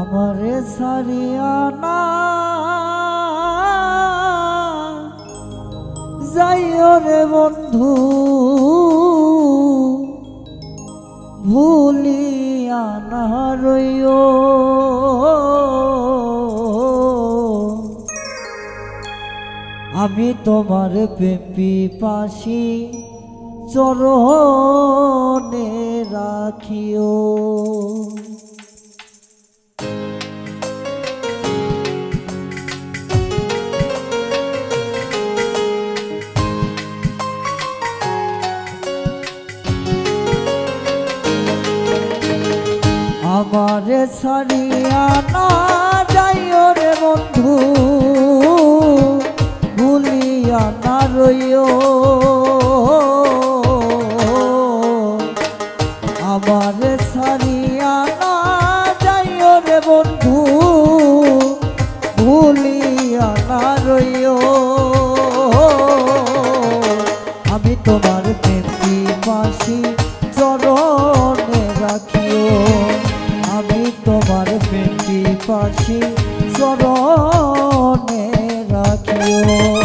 আমারে সারিয়ানা যাইও রে বন্ধু ভুলিয়া না রইও। আমি তোমার পেপি পাশি চরণে আমারে ছাড়িয়া না যাইও রে বন্ধু। ভুলিয়া না রইও। আমারে ছাড়িয়া না যাইও রে বন্ধু। ভুলিয়া না রইও। আমি তোমার প্রেমী চরণে রাখিও। তোমার পেটি পাখি চরণে রাখিও।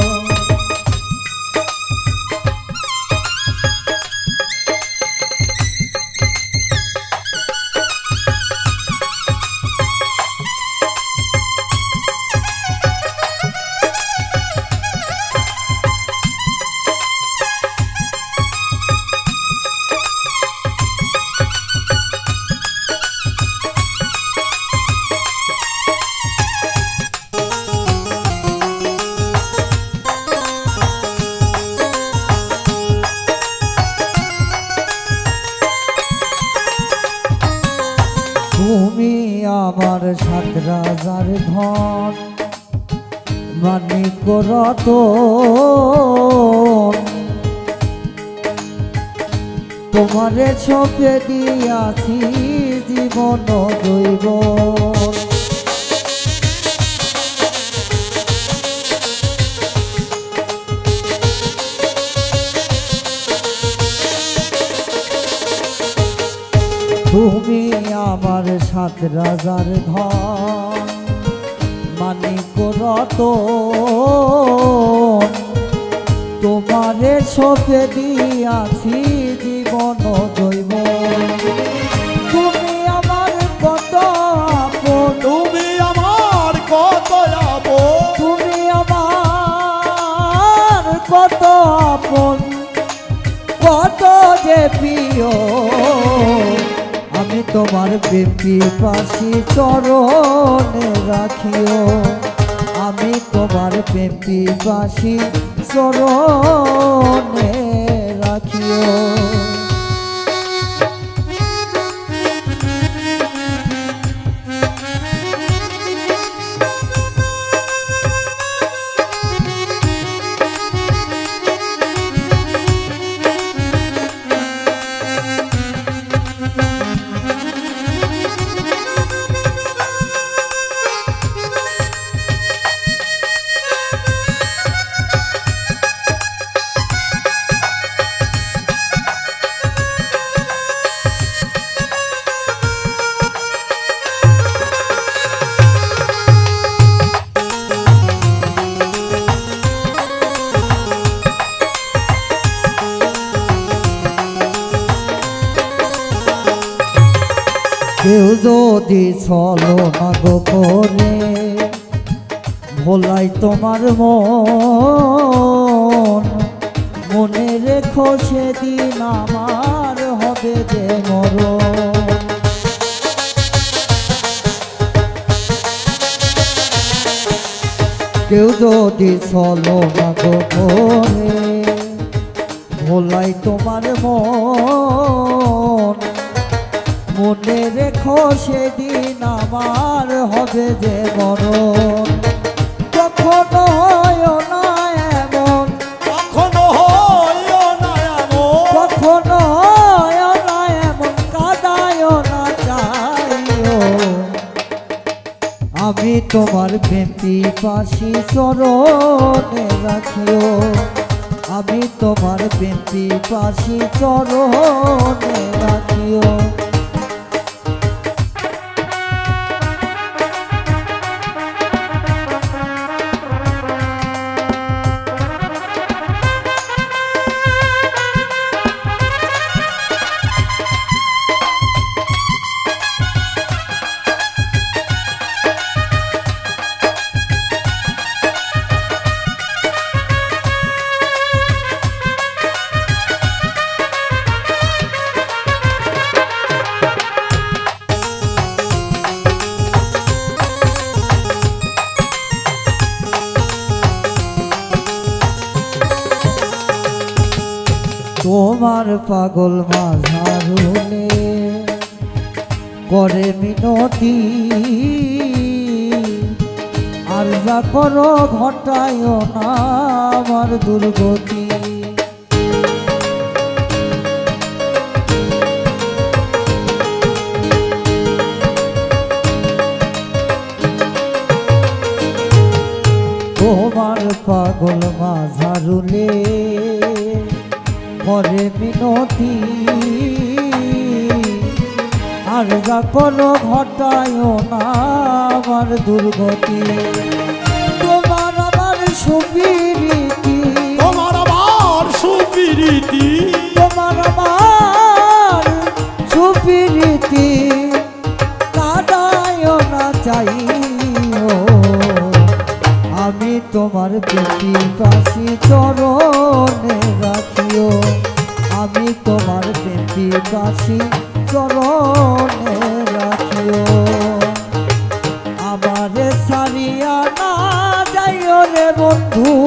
আমার সাত রাজার ধন মানিক রত তোমারে ছপে দিয়াছি জীবন দৈব। তুমি আমার সাত রাজার ধন মানিক রত তোমারে সপে দিয়াছি জীবন জৈব। তুমি আমার কত আপন। তুমি আমার কত আপন। তুমি আমার কত আপন। কত যে প্রিয়। তোমার বেপি পাশি চরণে রাখিও। আমি তোমার বেপি পাশি চরণে রাখিও। কেউ যদি চলো না গো করে ভোলাই তোমার মন। মনে রেখো সেদিন আমার হবে যে মরণ। কেউ যদি চলো না গো করে ভোলাই তোমার মন। মনে রেখো সেদিন আমার হবে যে মরণ। কখনো হয় না এমন। কখনো হইও না এমন। কখনো হয় না এমন কাদায় না চাইও আমি তোমার প্রেমটি পাশি চরণে রাখিও। আমি তোমার প্রেমটি পাশি চরণে রাখিও। তোমার পাগল মাঝারুলে করে মিনতি। আর যা করো ঘটায় না আমার দুর্গতি। তোমার পাগল মাঝারুলে করে মিনতি আর যা কোনো ঘটায় না আমার দুর্গতি। তোমার আমার সুবিরীতি তোমার প্রীতি কাশি চরণে রাখিও। আমি তোমার প্রীতি কাশি চরণে রাখিও। আমারে সারিয়া না যাইও রে বন্ধু।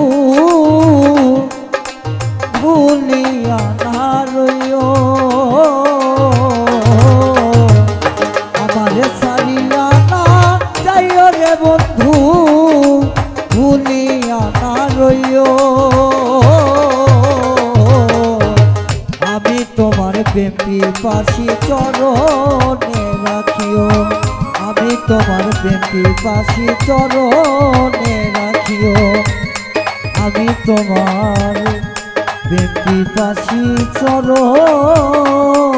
পাশি চরণে রাখিও। আমি তোমার প্রেমী পাশি চরণে